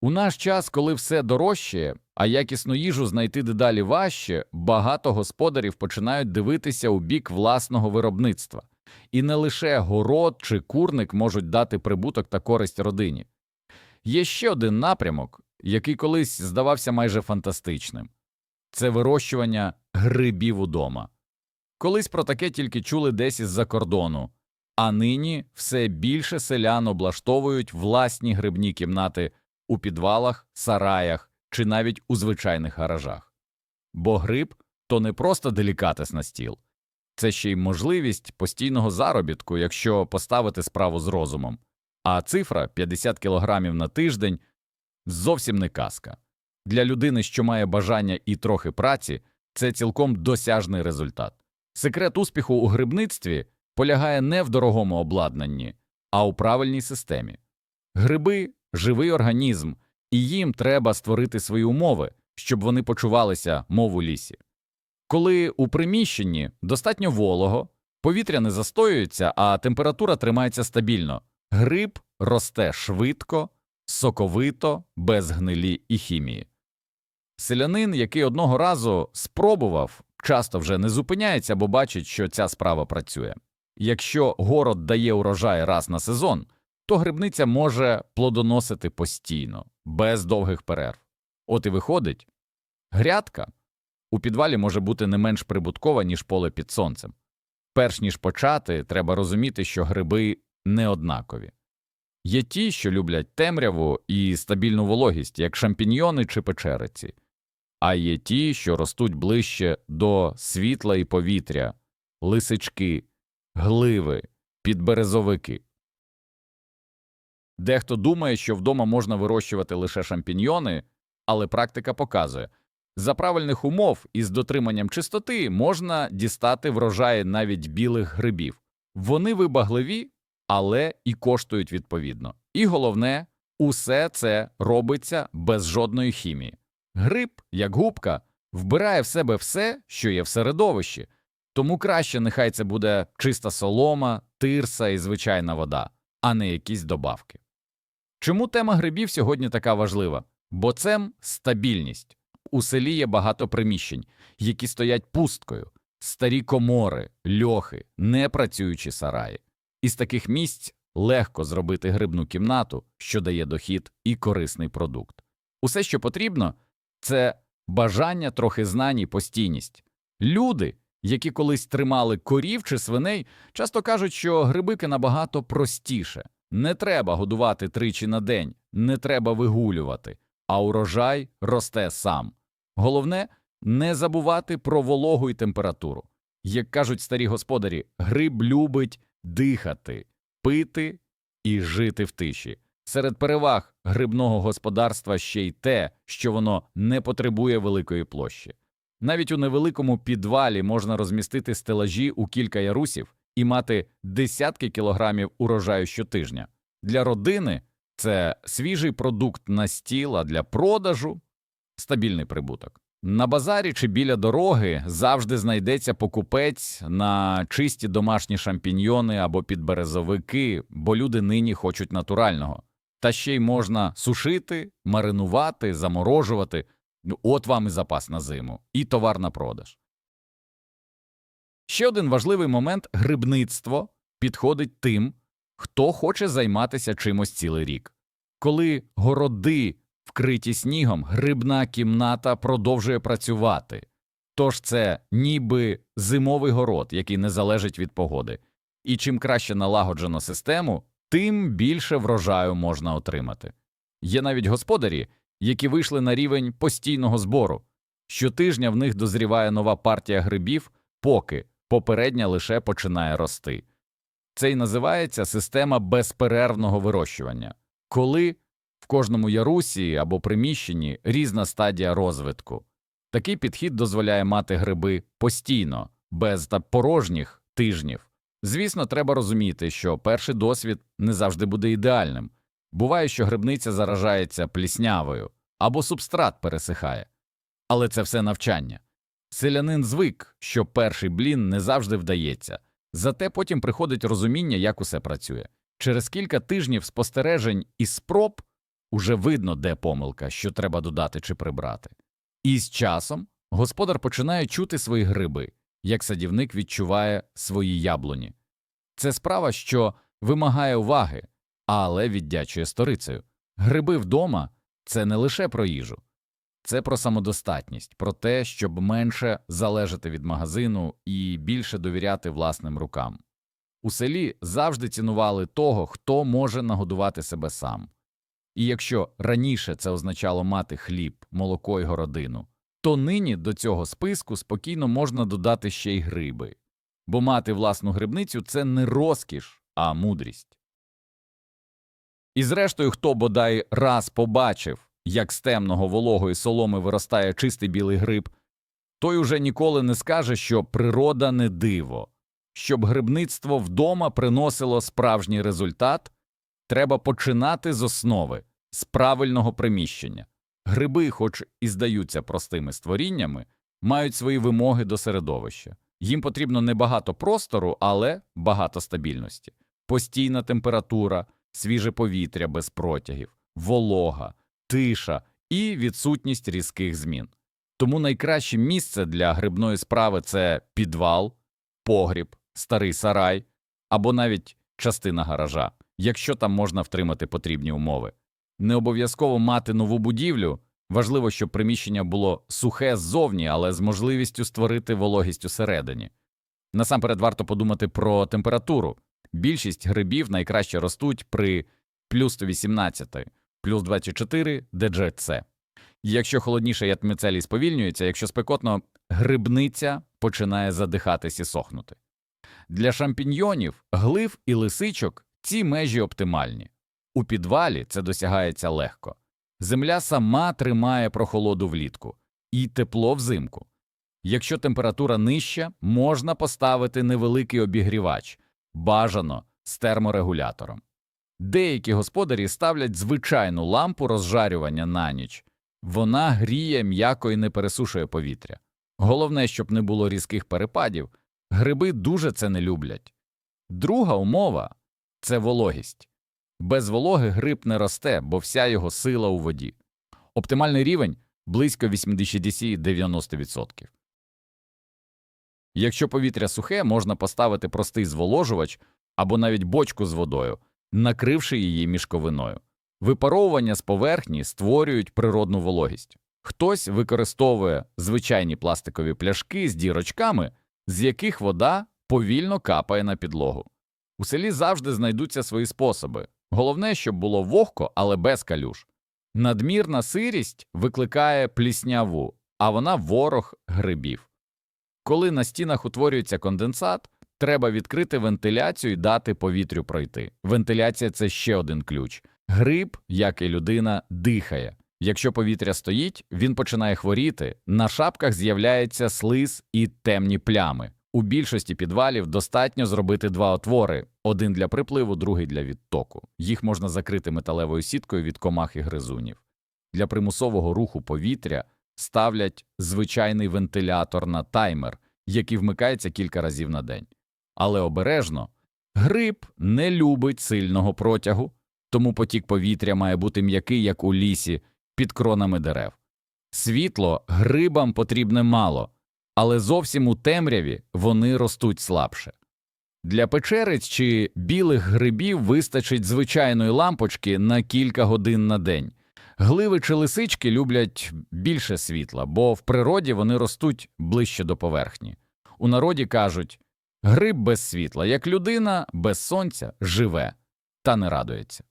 У наш час, коли все дорожчає, а якісну їжу знайти дедалі важче, багато господарів починають дивитися у бік власного виробництва. І не лише город чи курник можуть дати прибуток та користь родині. Є ще один напрямок, який колись здавався майже фантастичним це вирощування грибів удома. Колись про таке тільки чули десь із-за кордону, а нині все більше селян облаштовують власні грибні кімнати у підвалах, сараях чи навіть у звичайних гаражах. Бо гриб то не просто делікатес на стіл, це ще й можливість постійного заробітку, якщо поставити справу з розумом. А цифра 50 кілограмів на тиждень зовсім не казка. Для людини, що має бажання і трохи праці, це цілком досяжний результат. Секрет успіху у грибництві полягає не в дорогому обладнанні, а у правильній системі. Гриби живий організм, і їм треба створити свої умови, щоб вони почувалися, мов у лісі. Коли у приміщенні достатньо волого, повітря не застоюється, а температура тримається стабільно, гриб росте швидко, соковито, без гнилі і хімії. Селянин, який одного разу спробував, часто вже не зупиняється, бо бачить, що ця справа працює. Якщо город дає урожай раз на сезон, то грибниця може плодоносити постійно, без довгих перерв. От і виходить, грядка у підвалі може бути не менш прибуткова, ніж поле під сонцем. Перш ніж почати, треба розуміти, що гриби не однакові. Є ті, що люблять темряву і стабільну вологість, як шампіньйони чи печериці, а є ті, що ростуть ближче до світла і повітря, лисички, гливи, підберезовики. Дехто думає, що вдома можна вирощувати лише шампіньйони, але практика показує, за правильних умов і з дотриманням чистоти можна дістати врожаї навіть білих грибів. Вони вибагливі, але і коштують відповідно. І головне, усе це робиться без жодної хімії. Гриб, як губка, вбирає в себе все, що є в середовищі, тому краще нехай це буде чиста солома, тирса і звичайна вода, а не якісь добавки. Чому тема грибів сьогодні така важлива? Бо це стабільність. У селі є багато приміщень, які стоять пусткою, старі комори, льохи, непрацюючі сараї. Із таких місць легко зробити грибну кімнату, що дає дохід і корисний продукт. Усе, що потрібно, це бажання, трохи знань і постійність. Люди, які колись тримали корів чи свиней, часто кажуть, що грибики набагато простіше. Не треба годувати тричі на день, не треба вигулювати, а урожай росте сам. Головне не забувати про вологу і температуру. Як кажуть старі господарі, гриб любить дихати, пити і жити в тиші. Серед переваг грибного господарства ще й те, що воно не потребує великої площі. Навіть у невеликому підвалі можна розмістити стелажі у кілька ярусів і мати десятки кілограмів урожаю щотижня. Для родини це свіжий продукт на стіл, а для продажу стабільний прибуток. На базарі чи біля дороги завжди знайдеться покупець на чисті домашні шампіньйони або підберезовики, бо люди нині хочуть натурального. Та ще й можна сушити, маринувати, заморожувати. От вам і запас на зиму, і товар на продаж. Ще один важливий момент грибництво підходить тим, хто хоче займатися чимось цілий рік. Коли городи вкриті снігом, грибна кімната продовжує працювати. Тож це ніби зимовий город, який не залежить від погоди. І чим краще налагоджено систему, тим більше врожаю можна отримати. Є навіть господарі, які вийшли на рівень постійного збору. Щотижня в них дозріває нова партія грибів, поки попередня лише починає рости. Це й називається система безперервного вирощування, коли в кожному ярусі або приміщенні різна стадія розвитку. Такий підхід дозволяє мати гриби постійно, без та порожніх тижнів. Звісно, треба розуміти, що перший досвід не завжди буде ідеальним. Буває, що грибниця заражається пліснявою або субстрат пересихає. Але це все навчання. Селянин звик, що перший блін не завжди вдається, зате потім приходить розуміння, як усе працює. Через кілька тижнів спостережень і спроб уже видно, де помилка, що треба додати чи прибрати. І з часом господар починає чути свої гриби, як садівник відчуває свої яблуні. Це справа, що вимагає уваги, але віддячує сторицею. Гриби вдома це не лише про їжу, це про самодостатність, про те, щоб менше залежати від магазину і більше довіряти власним рукам. У селі завжди цінували того, хто може нагодувати себе сам. І якщо раніше це означало мати хліб, молоко й городину, то нині до цього списку спокійно можна додати ще й гриби, бо мати власну грибницю це не розкіш, а мудрість. І зрештою, хто бодай раз побачив, як з темного вологої соломи виростає чистий білий гриб, той уже ніколи не скаже, що природа не диво. Щоб грибництво вдома приносило справжній результат, треба починати з основи, з правильного приміщення. Гриби, хоч і здаються простими створіннями, мають свої вимоги до середовища. Їм потрібно не багато простору, але багато стабільності, постійна температура, свіже повітря без протягів, волога, тиша і відсутність різких змін. Тому найкраще місце для грибної справи це підвал, погріб, старий сарай або навіть частина гаража, якщо там можна втримати потрібні умови. Не обов'язково мати нову будівлю. Важливо, щоб приміщення було сухе ззовні, але з можливістю створити вологість усередині. Насамперед варто подумати про температуру. Більшість грибів найкраще ростуть при плюс 118, плюс 24 ДЖЦ. Якщо холодніше атміцелій сповільнюється, якщо спекотно, грибниця починає задихатись і сохнути. Для шампіньйонів, глив і лисичок ці межі оптимальні. У підвалі це досягається легко. Земля сама тримає прохолоду влітку і тепло взимку. Якщо температура нижча, можна поставити невеликий обігрівач, бажано з терморегулятором. Деякі господарі ставлять звичайну лампу розжарювання на ніч. Вона гріє м'яко і не пересушує повітря. Головне, щоб не було різких перепадів, гриби дуже це не люблять. Друга умова це вологість. Без вологи гриб не росте, бо вся його сила у воді. Оптимальний рівень близько 80-90%. Якщо повітря сухе, можна поставити простий зволожувач або навіть бочку з водою, накривши її мішковиною. Випаровування з поверхні створюють природну вологість. Хтось використовує звичайні пластикові пляшки з дірочками, з яких вода повільно капає на підлогу. У селі завжди знайдуться свої способи. Головне, щоб було вогко, але без калюш. Надмірна сирість викликає плісняву, а вона ворог грибів. Коли на стінах утворюється конденсат, треба відкрити вентиляцію і дати повітрю пройти. Вентиляція це ще один ключ. Гриб, як і людина, дихає. Якщо повітря стоїть, він починає хворіти, на шапках з'являється слиз і темні плями. У більшості підвалів достатньо зробити два отвори: один для припливу, другий для відтоку. Їх можна закрити металевою сіткою від комах і гризунів. Для примусового руху повітря ставлять звичайний вентилятор на таймер, який вмикається кілька разів на день. Але обережно гриб не любить сильного протягу, тому потік повітря має бути м'який, як у лісі, під кронами дерев. Світло грибам потрібне мало, але зовсім у темряві вони ростуть слабше. Для печериць чи білих грибів вистачить звичайної лампочки на кілька годин на день. Гливи чи лисички люблять більше світла, бо в природі вони ростуть ближче до поверхні. У народі кажуть гриб без світла, як людина без сонця живе та не радується.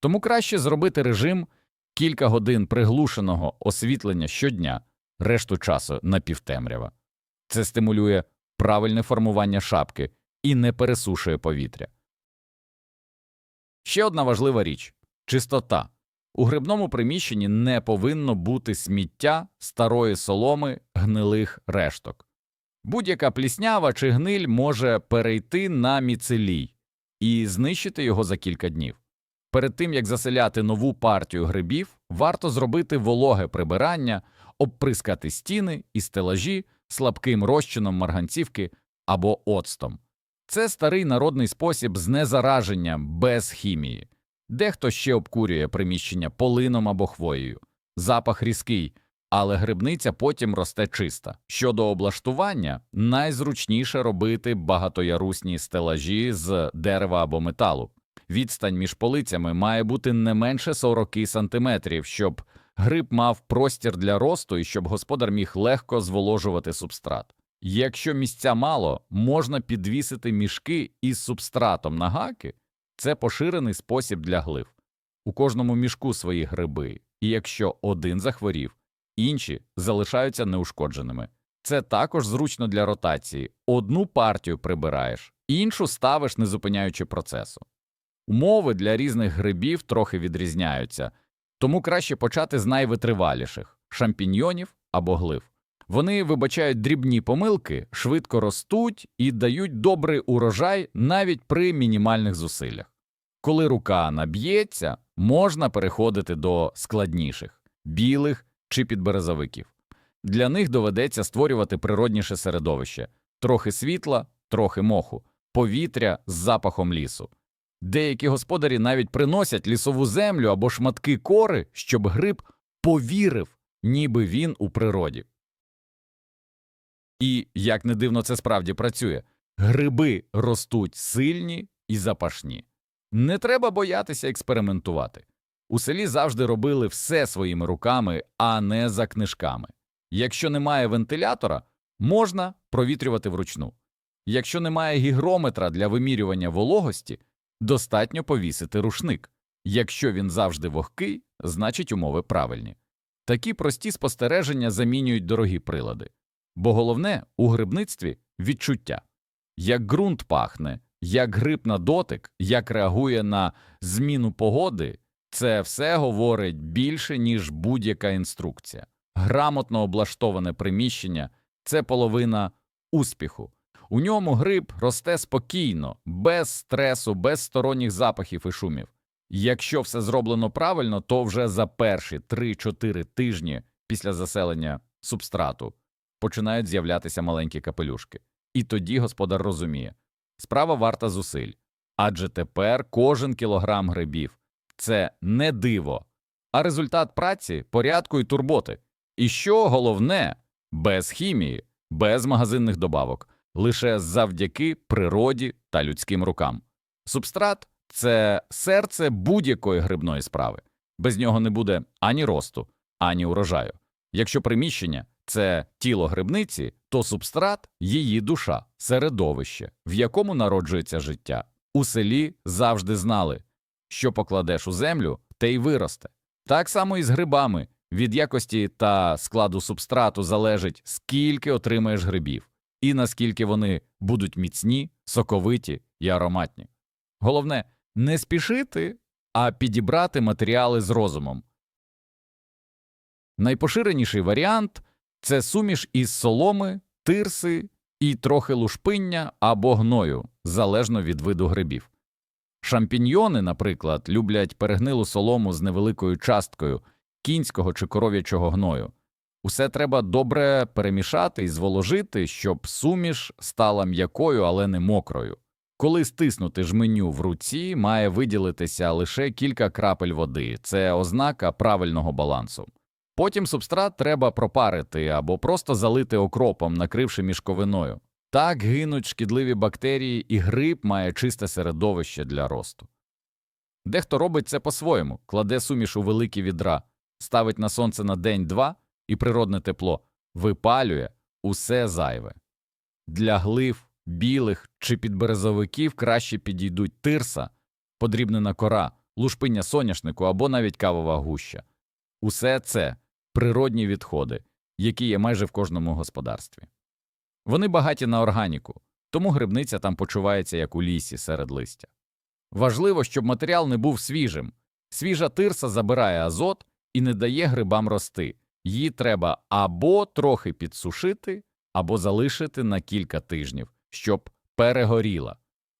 Тому краще зробити режим кілька годин приглушеного освітлення щодня, решту часу напівтемрява. Це стимулює правильне формування шапки і не пересушує повітря. Ще одна важлива річ чистота. У грибному приміщенні не повинно бути сміття старої соломи гнилих решток. Будь-яка пліснява чи гниль може перейти на міцелій і знищити його за кілька днів. Перед тим як заселяти нову партію грибів, варто зробити вологе прибирання, обприскати стіни і стелажі слабким розчином марганцівки або оцтом. Це старий народний спосіб знезараження без хімії. Дехто ще обкурює приміщення полином або хвоєю. Запах різкий, але грибниця потім росте чиста. Щодо облаштування, найзручніше робити багатоярусні стелажі з дерева або металу. Відстань між полицями має бути не менше 40 сантиметрів, щоб гриб мав простір для росту і щоб господар міг легко зволожувати субстрат. Якщо місця мало, можна підвісити мішки із субстратом на гаки. Це поширений спосіб для глив. У кожному мішку свої гриби, і якщо один захворів, інші залишаються неушкодженими. Це також зручно для ротації. Одну партію прибираєш, іншу ставиш, не зупиняючи процесу. Умови для різних грибів трохи відрізняються, тому краще почати з найвитриваліших шампіньйонів або глив. Вони вибачають дрібні помилки, швидко ростуть і дають добрий урожай навіть при мінімальних зусиллях. Коли рука наб'ється, можна переходити до складніших білих чи підберезовиків. Для них доведеться створювати природніше середовище трохи світла, трохи моху, повітря з запахом лісу. Деякі господарі навіть приносять лісову землю або шматки кори, щоб гриб повірив, ніби він у природі. І, як не дивно, це справді працює гриби ростуть сильні і запашні. Не треба боятися експериментувати. У селі завжди робили все своїми руками, а не за книжками. Якщо немає вентилятора, можна провітрювати вручну. Якщо немає гігрометра для вимірювання вологості, достатньо повісити рушник. Якщо він завжди вогкий, значить умови правильні. Такі прості спостереження замінюють дорогі прилади. Бо головне у грибництві відчуття як ґрунт пахне, як гриб на дотик, як реагує на зміну погоди, це все говорить більше, ніж будь-яка інструкція. Грамотно облаштоване приміщення це половина успіху. У ньому гриб росте спокійно, без стресу, без сторонніх запахів і шумів. Якщо все зроблено правильно, то вже за перші 3-4 тижні після заселення субстрату починають з'являтися маленькі капелюшки. І тоді господар розуміє справа варта зусиль. Адже тепер кожен кілограм грибів це не диво, а результат праці, порядку і турботи. І що головне, без хімії, без магазинних добавок, лише завдяки природі та людським рукам. Субстрат це серце будь-якої грибної справи. Без нього не буде ані росту, ані урожаю. Якщо приміщення це тіло грибниці, то субстрат її душа, середовище, в якому народжується життя. У селі завжди знали, що покладеш у землю, те й виросте. Так само і з грибами. Від якості та складу субстрату залежить, скільки отримаєш грибів, і наскільки вони будуть міцні, соковиті і ароматні. Головне не спішити, а підібрати матеріали з розумом. Найпоширеніший варіант це суміш із соломи, тирси і трохи лушпиння або гною, залежно від виду грибів. Шампіньйони, наприклад, люблять перегнилу солому з невеликою часткою кінського чи коров'ячого гною. Усе треба добре перемішати і зволожити, щоб суміш стала м'якою, але не мокрою. Коли стиснути жменю в руці, має виділитися лише кілька крапель води це ознака правильного балансу. Потім субстрат треба пропарити або просто залити окропом, накривши мішковиною. Так гинуть шкідливі бактерії, і гриб має чисте середовище для росту. Дехто робить це по-своєму, кладе суміш у великі відра, ставить на сонце на день-два і природне тепло випалює усе зайве. Для глив, білих чи підберезовиків краще підійдуть тирса, подрібнена кора, лушпиння соняшнику або навіть кавова гуща. Усе це природні відходи, які є майже в кожному господарстві. Вони багаті на органіку, тому грибниця там почувається як у лісі серед листя. Важливо, щоб матеріал не був свіжим. Свіжа тирса забирає азот і не дає грибам рости. Її треба або трохи підсушити, або залишити на кілька тижнів, щоб перегоріла.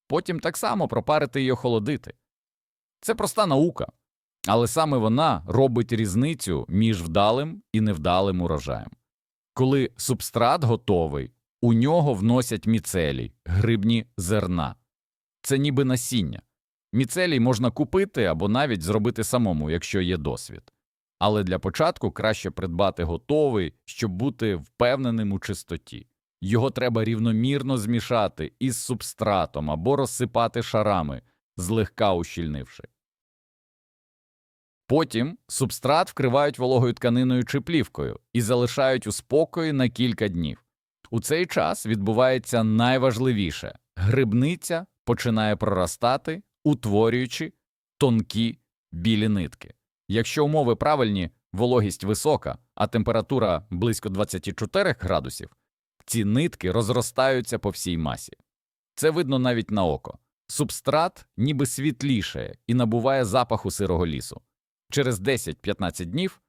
Потім так само пропарити і охолодити. Це проста наука, але саме вона робить різницю між вдалим і невдалим урожаєм. Коли субстрат готовий, у нього вносять міцелій, грибні зерна. Це ніби насіння. Міцелій можна купити або навіть зробити самому, якщо є досвід. Але для початку краще придбати готовий, щоб бути впевненим у чистоті. Його треба рівномірно змішати із субстратом або розсипати шарами, злегка ущільнивши. Потім субстрат вкривають вологою тканиною чи плівкою і залишають у спокої на кілька днів. У цей час відбувається найважливіше грибниця починає проростати, утворюючи тонкі білі нитки. Якщо умови правильні, вологість висока, а температура близько 24 градусів, ці нитки розростаються по всій масі. Це видно навіть на око. Субстрат ніби світлішає і набуває запаху сирого лісу. Через 10-15 днів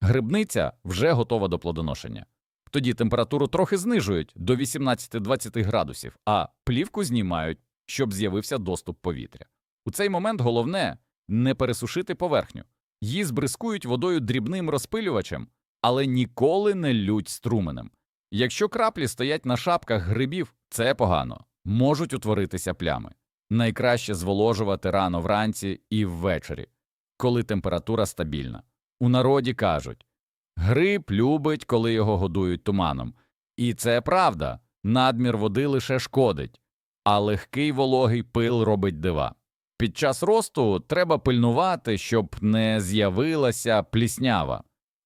грибниця вже готова до плодоношення. Тоді температуру трохи знижують до 18-20 градусів, а плівку знімають, щоб з'явився доступ повітря. У цей момент головне не пересушити поверхню. Її збризкують водою дрібним розпилювачем, але ніколи не лють струменем. Якщо краплі стоять на шапках грибів, це погано, можуть утворитися плями. Найкраще зволожувати рано вранці і ввечері, коли температура стабільна. У народі кажуть гриб любить, коли його годують туманом. І це правда, надмір води лише шкодить, а легкий вологий пил робить дива. Під час росту треба пильнувати, щоб не з'явилася пліснява.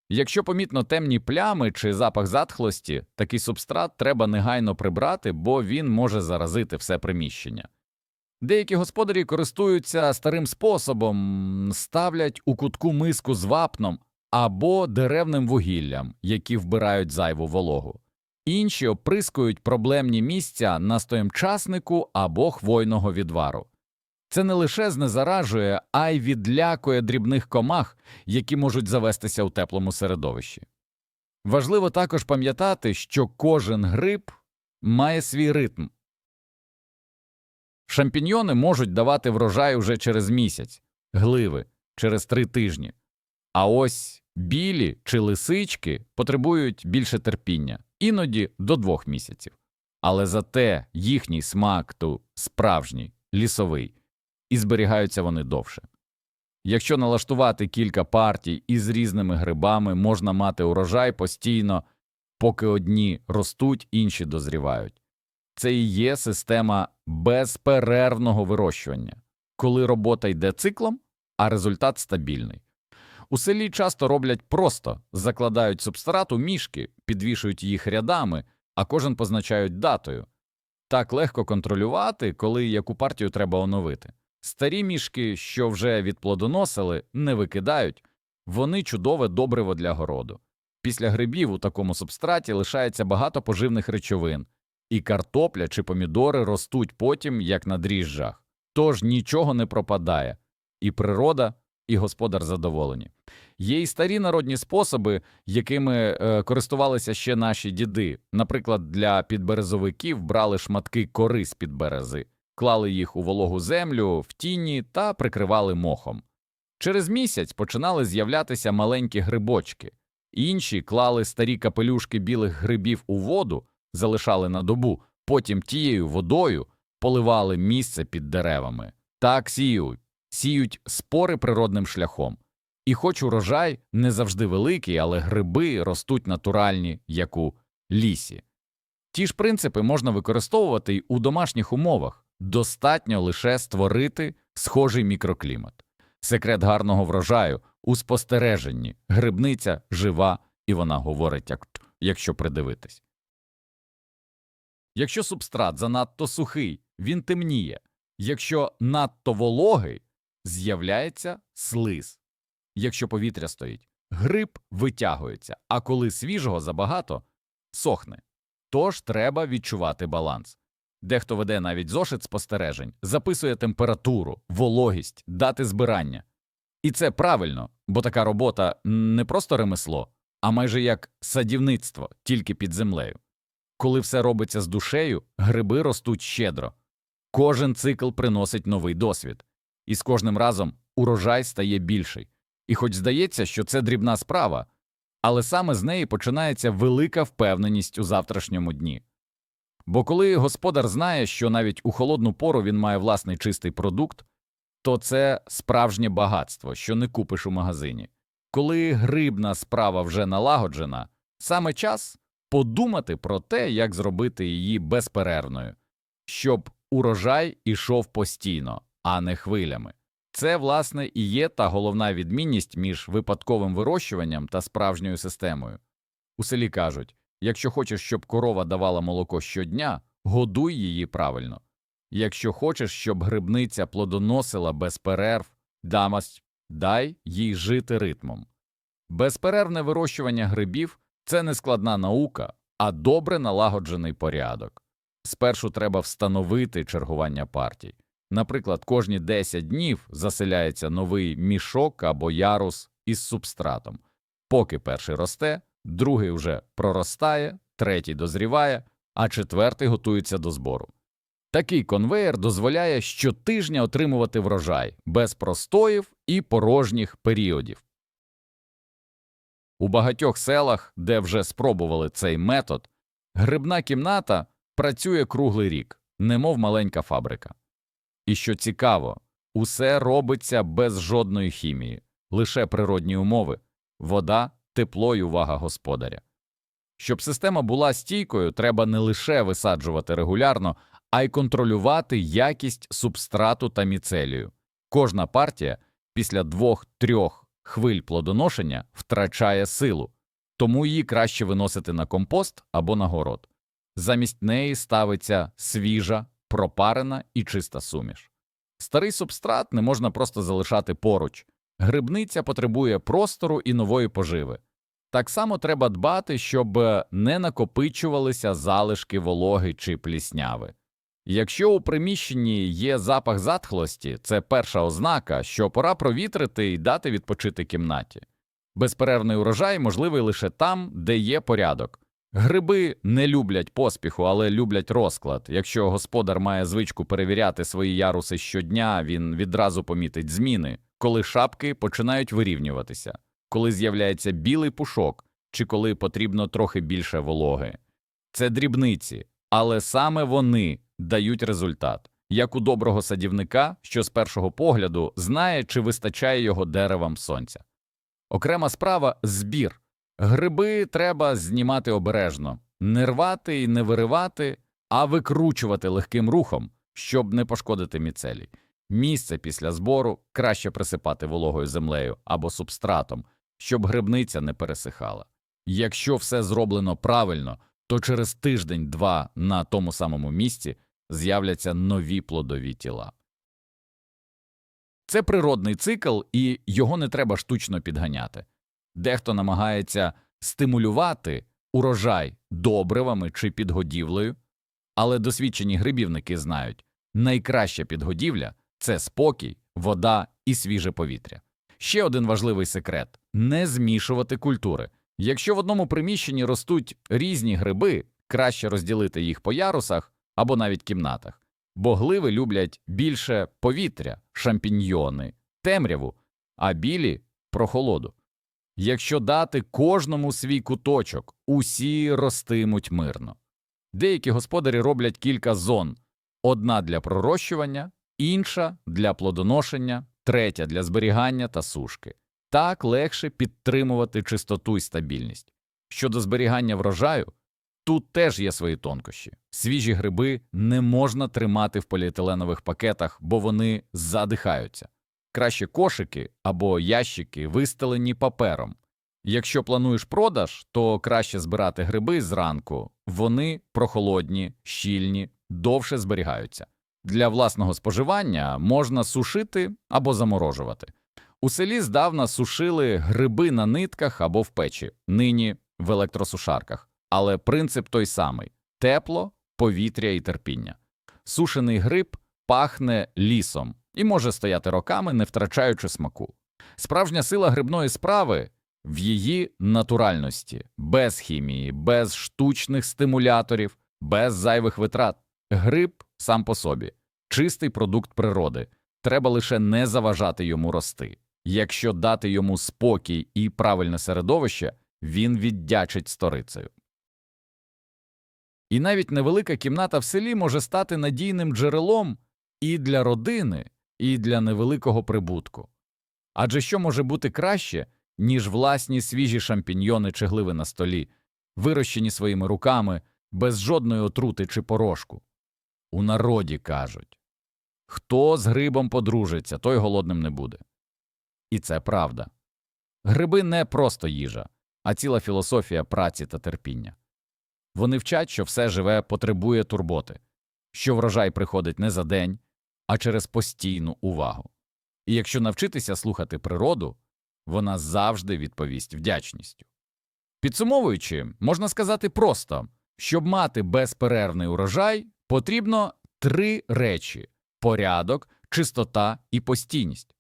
Якщо помітно темні плями чи запах затхлості, такий субстрат треба негайно прибрати, бо він може заразити все приміщення. Деякі господарі користуються старим способом, ставлять у кутку миску з вапном або деревним вугіллям, які вбирають зайву вологу. Інші оприскують проблемні місця настоєм часнику або хвойного відвару. Це не лише знезаражує, а й відлякує дрібних комах, які можуть завестися у теплому середовищі. Важливо також пам'ятати, що кожен гриб має свій ритм. Шампіньйони можуть давати врожай уже через місяць, гливи через три тижні, а ось білі чи лисички потребують більше терпіння, іноді до двох місяців. Але зате їхній смак то справжній, лісовий і зберігаються вони довше. Якщо налаштувати кілька партій із різними грибами, можна мати урожай постійно, поки одні ростуть, інші дозрівають. Це і є система безперервного вирощування, коли робота йде циклом, а результат стабільний. У селі часто роблять просто закладають субстрат у мішки, підвішують їх рядами, а кожен позначають датою. Так легко контролювати, коли яку партію треба оновити. Старі мішки, що вже відплодоносили, не викидають, вони чудове добриво для городу. Після грибів у такому субстраті лишається багато поживних речовин, і картопля чи помідори ростуть потім, як на дріжджах. Тож нічого не пропадає, і природа, і господар задоволені. Є й старі народні способи, якими е, користувалися ще наші діди. Наприклад, для підберезовиків брали шматки кори з під берези клали їх у вологу землю в тіні та прикривали мохом. Через місяць починали з'являтися маленькі грибочки, інші клали старі капелюшки білих грибів у воду, залишали на добу, потім тією водою поливали місце під деревами. Так сіють, сіють спори природним шляхом. І хоч урожай не завжди великий, але гриби ростуть натуральні, як у лісі. Ті ж принципи можна використовувати й у домашніх умовах. Достатньо лише створити схожий мікроклімат. Секрет гарного врожаю у спостереженні, грибниця жива, і вона говорить, як, якщо придивитись. Якщо субстрат занадто сухий, він темніє, якщо надто вологий, з'являється слиз. Якщо повітря стоїть, гриб витягується, а коли свіжого забагато, сохне. Тож треба відчувати баланс. Дехто веде навіть зошит спостережень, записує температуру, вологість, дати збирання. І це правильно, бо така робота не просто ремесло, а майже як садівництво, тільки під землею. Коли все робиться з душею, гриби ростуть щедро. Кожен цикл приносить новий досвід, і з кожним разом урожай стає більший. І хоч здається, що це дрібна справа, але саме з неї починається велика впевненість у завтрашньому дні. Бо коли господар знає, що навіть у холодну пору він має власний чистий продукт, то це справжнє багатство, що не купиш у магазині. Коли грибна справа вже налагоджена, саме час подумати про те, як зробити її безперервною, щоб урожай ішов постійно, а не хвилями. Це, власне, і є та головна відмінність між випадковим вирощуванням та справжньою системою. У селі кажуть якщо хочеш, щоб корова давала молоко щодня, годуй її правильно. Якщо хочеш, щоб грибниця плодоносила без перерв, дамасть, дай їй жити ритмом. Безперервне вирощування грибів це не складна наука, а добре налагоджений порядок. Спершу треба встановити чергування партій. Наприклад, кожні 10 днів заселяється новий мішок або ярус із субстратом. Поки перший росте, другий вже проростає, третій дозріває, а четвертий готується до збору. Такий конвеєр дозволяє щотижня отримувати врожай без простоїв і порожніх періодів. У багатьох селах, де вже спробували цей метод, грибна кімната працює круглий рік, немов маленька фабрика. І що цікаво, усе робиться без жодної хімії, лише природні умови вода, тепло і увага господаря. Щоб система була стійкою, треба не лише висаджувати регулярно, а й контролювати якість субстрату та міцелію. Кожна партія після двох-трьох хвиль плодоношення втрачає силу, тому її краще виносити на компост або на город. Замість неї ставиться свіжа, пропарена і чиста суміш. Старий субстрат не можна просто залишати поруч. Грибниця потребує простору і нової поживи. Так само треба дбати, щоб не накопичувалися залишки вологи чи плісняви. Якщо у приміщенні є запах затхлості, це перша ознака, що пора провітрити і дати відпочити кімнаті. Безперервний урожай можливий лише там, де є порядок. Гриби не люблять поспіху, але люблять розклад. Якщо господар має звичку перевіряти свої яруси щодня, він відразу помітить зміни, коли шапки починають вирівнюватися, коли з'являється білий пушок чи коли потрібно трохи більше вологи. Це дрібниці, але саме вони дають результат, як у доброго садівника, що з першого погляду знає, чи вистачає його деревам сонця. Окрема справа збір. Гриби треба знімати обережно, не рвати і не виривати, а викручувати легким рухом, щоб не пошкодити міцелій. Місце після збору краще присипати вологою землею або субстратом, щоб грибниця не пересихала. Якщо все зроблено правильно, то через тиждень-два на тому самому місці з'являться нові плодові тіла. Це природний цикл, і його не треба штучно підганяти. Дехто намагається стимулювати урожай добривами чи підгодівлею, але досвідчені грибівники знають найкраща підгодівля це спокій, вода і свіже повітря. Ще один важливий секрет не змішувати культури. Якщо в одному приміщенні ростуть різні гриби, краще розділити їх по ярусах або навіть кімнатах, бо гливи люблять більше повітря, шампіньйони, темряву, а білі прохолоду. Якщо дати кожному свій куточок, усі ростимуть мирно. Деякі господарі роблять кілька зон одна для пророщування, інша для плодоношення, третя для зберігання та сушки. Так легше підтримувати чистоту і стабільність. Щодо зберігання врожаю, тут теж є свої тонкощі. Свіжі гриби не можна тримати в поліетиленових пакетах, бо вони задихаються. Краще кошики або ящики вистелені папером. Якщо плануєш продаж, то краще збирати гриби зранку, вони прохолодні, щільні, довше зберігаються. Для власного споживання можна сушити або заморожувати. У селі здавна сушили гриби на нитках або в печі, нині в електросушарках, але принцип той самий тепло, повітря і терпіння. Сушений гриб пахне лісом і може стояти роками, не втрачаючи смаку. Справжня сила грибної справи в її натуральності, без хімії, без штучних стимуляторів, без зайвих витрат. Гриб сам по собі, чистий продукт природи. Треба лише не заважати йому рости. Якщо дати йому спокій і правильне середовище, він віддячить сторицею. І навіть невелика кімната в селі може стати надійним джерелом і для родини, і для невеликого прибутку. Адже що може бути краще, ніж власні свіжі шампіньйони чи гливи на столі, вирощені своїми руками, без жодної отрути чи порошку? У народі кажуть хто з грибом подружиться, той голодним не буде. І це правда. Гриби не просто їжа, а ціла філософія праці та терпіння. Вони вчать, що все живе потребує турботи, що врожай приходить не за день, а через постійну увагу. І якщо навчитися слухати природу, вона завжди відповість вдячністю. Підсумовуючи, можна сказати просто щоб мати безперервний урожай, потрібно три речі порядок, чистота і постійність.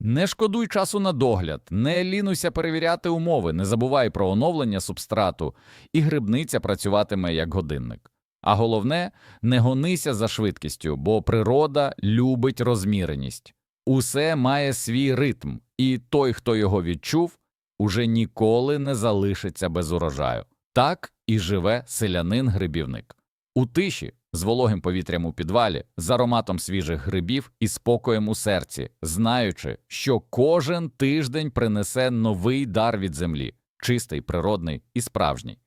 Не шкодуй часу на догляд, не лінуйся перевіряти умови, не забувай про оновлення субстрату, і грибниця працюватиме як годинник. А головне, не гонися за швидкістю, бо природа любить розміреність. Усе має свій ритм, і той, хто його відчув, уже ніколи не залишиться без урожаю. Так і живе селянин-грибівник. У тиші, з вологим повітрям у підвалі, з ароматом свіжих грибів і спокоєм у серці, знаючи, що кожен тиждень принесе новий дар від землі, чистий, природний і справжній.